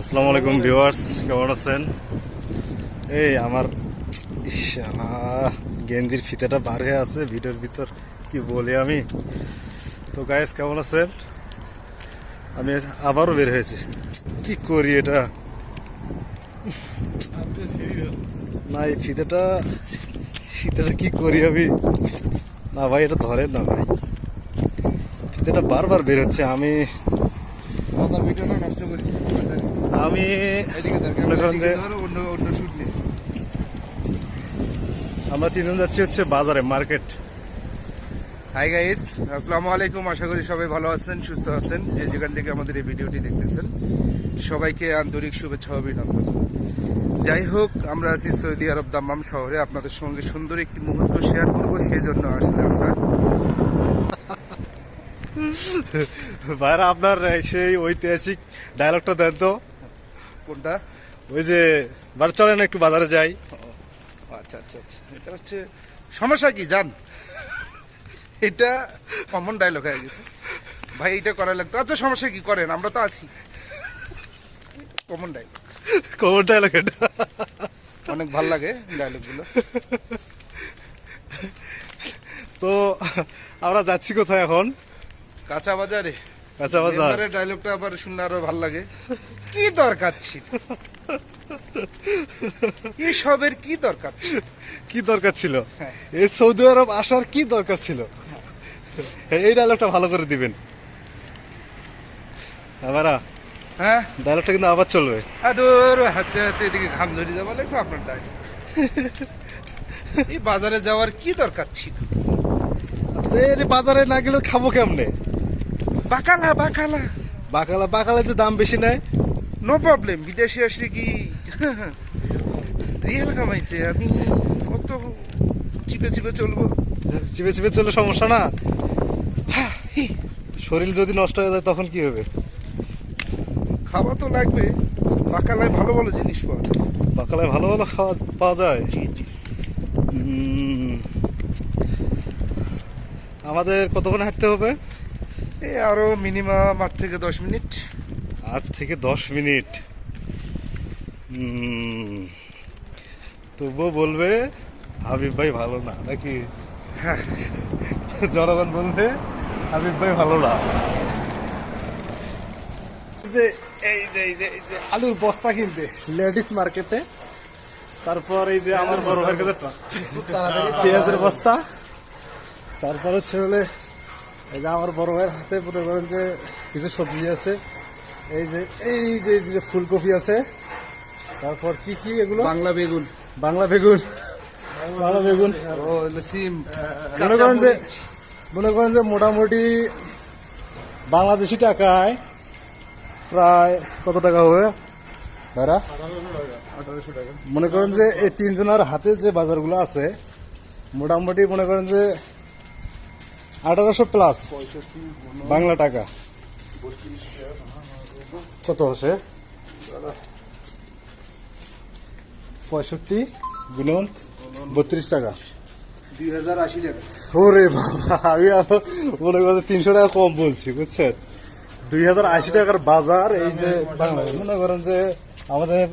আসসালামু আলাইকুম ভিউয়ার্স, কেমন আছেন? এই আমার ইশালা গেঞ্জির ফিতেটা বার হয়ে আছে, ভিডিওর ভিতর কি বলি আমি? তো গায়েস কেমন আছেন? আমি আবারও বের হয়েছি। কি করি এটা? না, এই ফিতেটা ফিতেটা কি করি আমি? না ভাই, এটা ধরেন না ভাই। ফিতেটা বারবার বের হচ্ছে, আমি ভিডিওটা নষ্ট করি আমি আমরা তিনজন যাচ্ছি হচ্ছে বাজারে মার্কেট হাই গাইস আসসালামু আলাইকুম। আশা করি সবাই ভালো আছেন সুস্থ আছেন। যে যেখান থেকে আমাদের এই ভিডিওটি দেখতেছেন সবাইকে আন্তরিক শুভেচ্ছা অভিনন্দন। যাই হোক আমরা আছি সৌদি আরব দাম্মাম শহরে। আপনাদের সঙ্গে সুন্দর একটি মুহূর্ত শেয়ার করব সেই জন্য আসলে আসা ভাইরা আপনার সেই ঐতিহাসিক ডায়লগটা দেন তো। কোনটা? ওই যে বার চলেন একটু বাজারে যাই। আচ্ছা আচ্ছা আচ্ছা। এটা হচ্ছে সমস্যা কি জান? এটা কমন ডায়লগ হয়ে গেছে। ভাই এটা করা লাগতো। আচ্ছা সমস্যা কি? করেন আমরা তো আছি। কমন ডায়লগ কমন ডায়লগ এটা। অনেক ভালো লাগে ডায়লগগুলো তো আমরা যাচ্ছি কোথায় এখন? কাঁচা বাজারে। কাঁচা বাজার ডায়লগটা আবার শুনলে আরও ভালো লাগে। কি দরকার ছিল? এসবের কি দরকার কি দরকার ছিল? হ্যাঁ। এই সৌদি আরব আসার কি দরকার ছিল? এই ডায়লগটা ভালো করে দিবেন। আমারা হ্যাঁ? ডায়লগটা কিন্তু আবার চলবে। আদর হাতে হাতে এদিকে ঘাম ধরে যাওয়া লাগতো আপনার ডায়লগ এই বাজারে যাওয়ার কি দরকার ছিল? বাজারে না গেলে খাব কেমনে? বাকালা বাকালা। বাকালা বাকালা যে দাম বেশি নেয়? নো প্রবলেম বিদেশে আসছি কি? রিয়েল কামাইতে আমি কত চিপে চিপে চলবো। চিপে চিপে চলে সমস্যা না? শরীর যদি নষ্ট হয়ে যায় তখন কি হবে? খাওয়া তো লাগবে। বাকালায় ভালো ভালো জিনিস পাওয়া যায়। বাকালায় ভালো ভালো খাওয়া পাওয়া যায়। আমাদের কতক্ষণ হাঁটতে হবে? এই আরও মিনিমাম আট থেকে দশ মিনিট আট থেকে দশ মিনিট তবুও বলবে হাবিব ভাই ভালো না নাকি? হ্যাঁ। জনগণ বলবে হাবিব ভাই ভালো না। যে এই যে এই যে এই যে আলুর বস্তা কিনতে লেডিস মার্কেটে তারপর এই যে আমার বড় ভাইয়ের কাছে পেঁয়াজের বস্তা তারপর হচ্ছে হলে এই যে আমার বড় ভাইয়ের হাতে মনে করেন যে কিছু সবজি আছে। এই যে এই যে এই যে ফুলকপি আছে। তারপর কি কি এগুলো? বাংলা বেগুন। বাংলা বেগুন। বাংলা বেগুন। ও সিম। মনে করেন যে মনে করেন যে মোটামুটি বাংলাদেশি টাকায় প্রায় কত টাকা হবে ভাইরা? মনে করেন যে এই তিনজনের হাতে যে বাজারগুলো আছে মোটামুটি মনে করেন যে আঠারোশো প্লাস বাংলা টাকা। কত হচ্ছে? পঁয়ষট্টি গুণন বত্রিশ টাকা। দুই হাজার আশি টাকা। ওরে বাবা আমি আরও মনে করছি তিনশো টাকা কম বলছি বুঝছেন? দুই হাজার আশি টাকার বাজার এই যে বাংলাদেশ মনে করেন যে আমাদের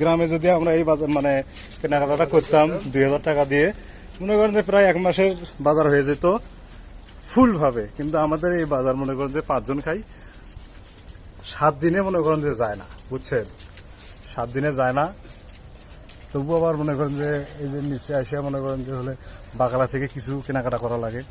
গ্রামে যদি আমরা এই বাজার মানে কেনাকাটা করতাম দুই হাজার টাকা দিয়ে মনে করেন যে প্রায় এক মাসের বাজার হয়ে যেত। ফুল ভাবে কিন্তু আমাদের এই বাজার মনে করেন যে পাঁচজন খাই, সাত দিনে মনে করেন যে যায় না, বুঝছেন? সাত দিনে যায় না। তবু আবার মনে করেন যে এই যে নিচে আসিয়া মনে করেন যে হলে বাকালা থেকে কিছু কেনাকাটা করা লাগে।